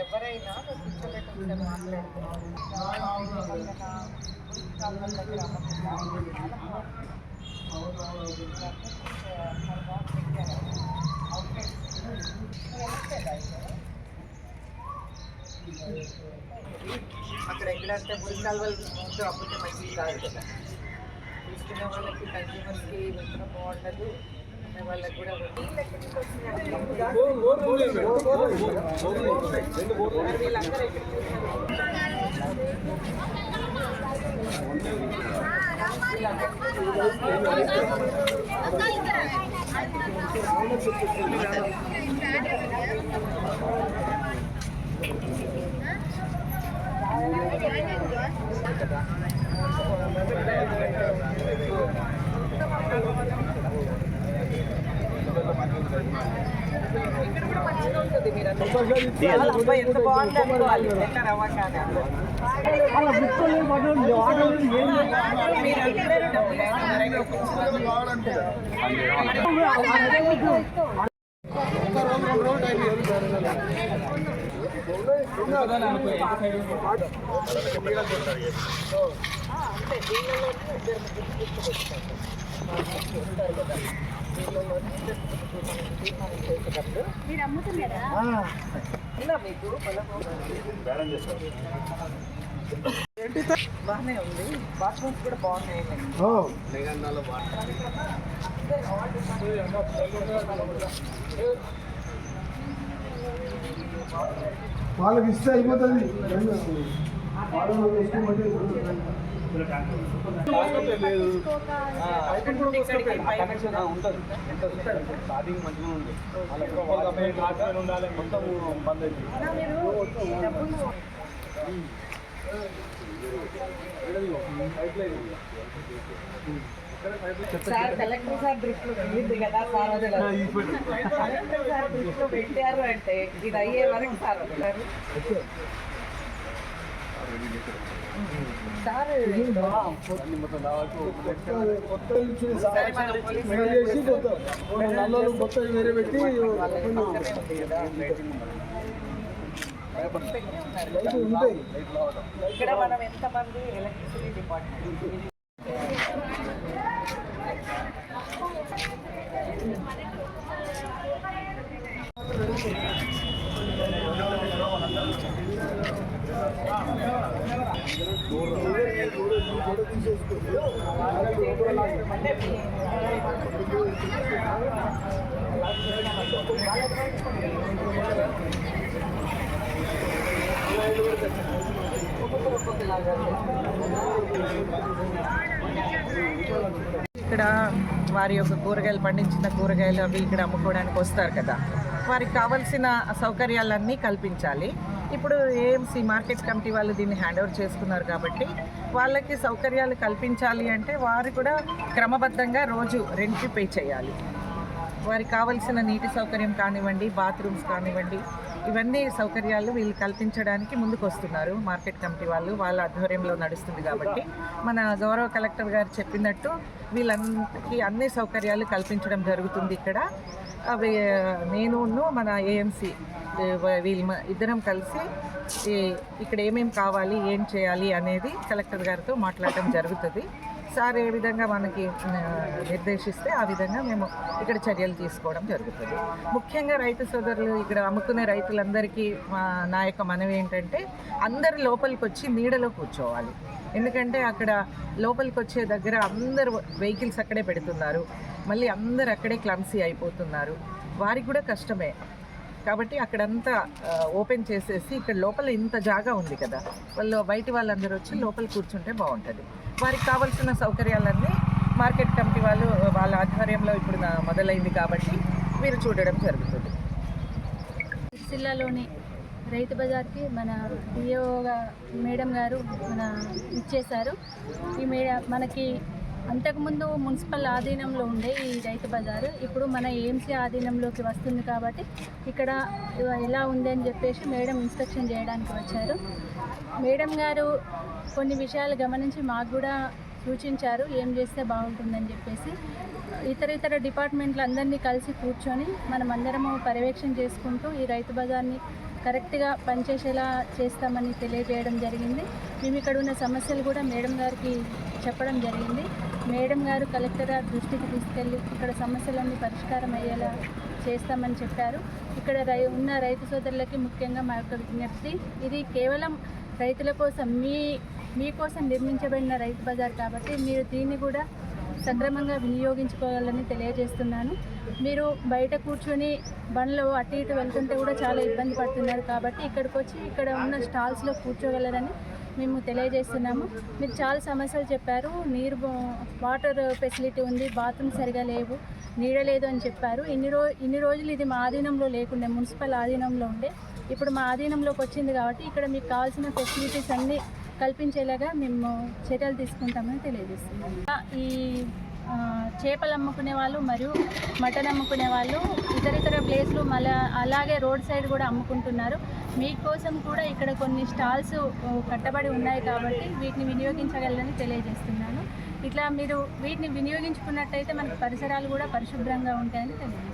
ఎవరైనా కూర్చోబెట్టి మాట్లాడుతున్నారు అక్కడ ఎక్కడంటే మురి కాలువలు ముందు అమ్ముతే మంచిది కాదు కదా. తీసుకునే వాళ్ళకి కన్జ్యూమర్స్కి విత్తనం బాగుండదు. వాళ్ళకి కూడా నీళ్ళు ఎక్కడి నుంచి వస్తున్నాయి? మరి వీళ్ళందరూ ఎక్కడికి వెళ్ళారు? ఇక్కడ మంచిగా ఉంటుంది మీరు అబ్బాయి ఎంత బాగుంది అనుకోవాలి ఎట్లా రవ్వకానే ఇద్దరు మీరు అమ్ముతున్నారా మీకు పొలము? బాగానే ఉంది బాత్రూమ్స్ కూడా బాగున్నాయి వాళ్ళకి ఇస్తే అయిపోతుంది స్టార్టింగ్ మంచిగా ఉంది. మొత్తం బంద్ సార్ కలెక్టర్ సార్ వెళ్ళింది కదా సార్ కలెక్టర్ సార్ దృష్టిలో పెట్టారు అంటే ఇది అయ్యే వరకు సార్ వదలరు సార్ మొత్తం దాదాపు కొత్త ఇచ్చిన సార్ సరే మనం పోలీసు మెయిల్ చేసి కొత్త నల్లలు కొత్త వేరే పెట్టి వాళ్ళకి పక్కనే ఉంది కదా పెట్టే ఉన్నారు కదా. ఉంటాయి ఇక్కడ మనం ఎంతమంది ఎలక్ట్రిసిటీ డిపార్ట్మెంట్ అంటే మీ- ఇక్కడ వారి యొక్క కూరగాయలు పండించిన కూరగాయలు అవి ఇక్కడ అమ్ముకోవడానికి వస్తారు కదా. వారికి కావలసిన సౌకర్యాలన్నీ కల్పించాలి. ఇప్పుడు ఏఎంసీ మార్కెట్ కమిటీ వాళ్ళు దీన్ని హ్యాండ్ ఓవర్ చేసుకున్నారు కాబట్టి వాళ్ళకి సౌకర్యాలు కల్పించాలి అంటే వారు కూడా క్రమబద్ధంగా రోజు రెంట్కి పే చేయాలి. వారికి కావలసిన నీటి సౌకర్యం కానివ్వండి బాత్రూమ్స్ కానివ్వండి ఇవన్నీ సౌకర్యాలు వీళ్ళు కల్పించడానికి ముందుకు వస్తున్నారు మార్కెట్ కమిటీ వాళ్ళు. వాళ్ళ ఆధ్వర్యంలో నడుస్తుంది కాబట్టి మన గౌరవ కలెక్టర్ గారు చెప్పినట్టు వీళ్ళందరికీ అన్ని సౌకర్యాలు కల్పించడం జరుగుతుంది ఇక్కడ. అవి నేను మన ఏఎంసీ వీళ్ళు ఇద్దరం కలిసి ఇక్కడ ఏమేమి కావాలి ఏం చేయాలి అనేది కలెక్టర్ గారితో మాట్లాడటం జరుగుతుంది. సార్ ఏ విధంగా మనకి నిర్దేశిస్తే ఆ విధంగా మేము ఇక్కడ చర్యలు తీసుకోవడం జరుగుతుంది. ముఖ్యంగా రైతు సోదరులు ఇక్కడ అమ్ముకునే రైతులందరికీ నా యొక్క మనవి ఏంటంటే అందరు లోపలికి వచ్చి నీడలో కూర్చోవాలి. ఎందుకంటే అక్కడ లోపలికి వచ్చే దగ్గర అందరు వెహికల్స్ అక్కడే పెడుతున్నారు. మళ్ళీ అందరు అక్కడే క్లమ్సీ అయిపోతున్నారు. వారికి కూడా కష్టమే. కాబట్టి అక్కడంతా ఓపెన్ చేసేసి ఇక్కడ లోపల ఇంత జాగా ఉంది కదా. వాళ్ళు బయటి వాళ్ళందరూ వచ్చి లోపల కూర్చుంటే బాగుంటుంది. వారికి కావాల్సిన సౌకర్యాలన్నీ మార్కెట్ కమిటీ వాళ్ళు వాళ్ళ ఆధ్వర్యంలో ఇప్పుడు మొదలైంది కాబట్టి మీరు చూడడం జరుగుతుంది. జిల్లాలోని రైతు బజార్కి మన డిఓగా మేడం గారు మన ఇచ్చేశారు. ఈ మేడ మనకి అంతకుముందు మున్సిపల్ ఆధీనంలో ఉండే ఈ రైతు బజారు ఇప్పుడు మన ఏఎంసీ ఆధీనంలోకి వస్తుంది కాబట్టి ఇక్కడ ఎలా ఉంది అని చెప్పేసి మేడం ఇన్స్పెక్షన్ చేయడానికి వచ్చారు. మేడం గారు కొన్ని విషయాలు గమనించి మాకు కూడా సూచించారు ఏం చేస్తే బాగుంటుందని చెప్పేసి. ఇతర ఇతర డిపార్ట్మెంట్లు అందరినీ కలిసి కూర్చొని మనం అందరము పర్యవేక్షణ చేసుకుంటూ ఈ రైతు బజార్ని కరెక్ట్గా పనిచేసేలా చేస్తామని తెలియజేయడం జరిగింది. మేము ఇక్కడ ఉన్న సమస్యలు కూడా మేడం గారికి చెప్పడం జరిగింది. మేడం గారు కలెక్టర్ దృష్టికి తీసుకెళ్ళి ఇక్కడ సమస్యలన్నీ పరిష్కారం అయ్యేలా చేస్తామని చెప్పారు. ఇక్కడ రై ఉన్న రైతు సోదరులకి ముఖ్యంగా మా యొక్క విజ్ఞప్తి ఇది కేవలం రైతుల కోసం మీ మీకోసం నిర్మించబడిన రైతు బజార్ కాబట్టి మీరు దీన్ని కూడా సక్రమంగా వినియోగించుకోవాలని తెలియజేస్తున్నాను. మీరు బయట కూర్చొని బండ్లో అటు ఇటు వెళ్తుంటే కూడా చాలా ఇబ్బంది పడుతున్నారు కాబట్టి ఇక్కడికి వచ్చి ఇక్కడ ఉన్న స్టాల్స్లో కూర్చోగలరని మేము తెలియజేస్తున్నాము. మీరు చాలా సమస్యలు చెప్పారు. నీరు వాటర్ ఫెసిలిటీ ఉంది బాత్రూమ్ సరిగా లేవు నీడ లేదు అని చెప్పారు. ఇన్ని రో ఇన్ని రోజులు ఇది మా ఆధీనంలో లేకుండే మున్సిపల్ ఆధీనంలో ఉండే. ఇప్పుడు మా ఆధీనంలోకి వచ్చింది కాబట్టి ఇక్కడ మీకు కావాల్సిన ఫెసిలిటీస్ అన్నీ కల్పించేలాగా మేము చర్యలు తీసుకుంటామని తెలియజేస్తున్నాము. ఈ చేపలు అమ్ముకునే వాళ్ళు మరియు మటన్ అమ్ముకునే వాళ్ళు ఇతర ఇతర ప్లేస్లు మళ్ళా అలాగే రోడ్ సైడ్ కూడా అమ్ముకుంటున్నారు. మీకోసం కూడా ఇక్కడ కొన్ని స్టాల్స్ కట్టబడి ఉన్నాయి కాబట్టి వీటిని వినియోగించగలరని తెలియజేస్తున్నాను. ఇట్లా మీరు వీటిని వినియోగించుకున్నట్టయితే మనకు పరిసరాలు కూడా పరిశుభ్రంగా ఉంటాయని తెలియదు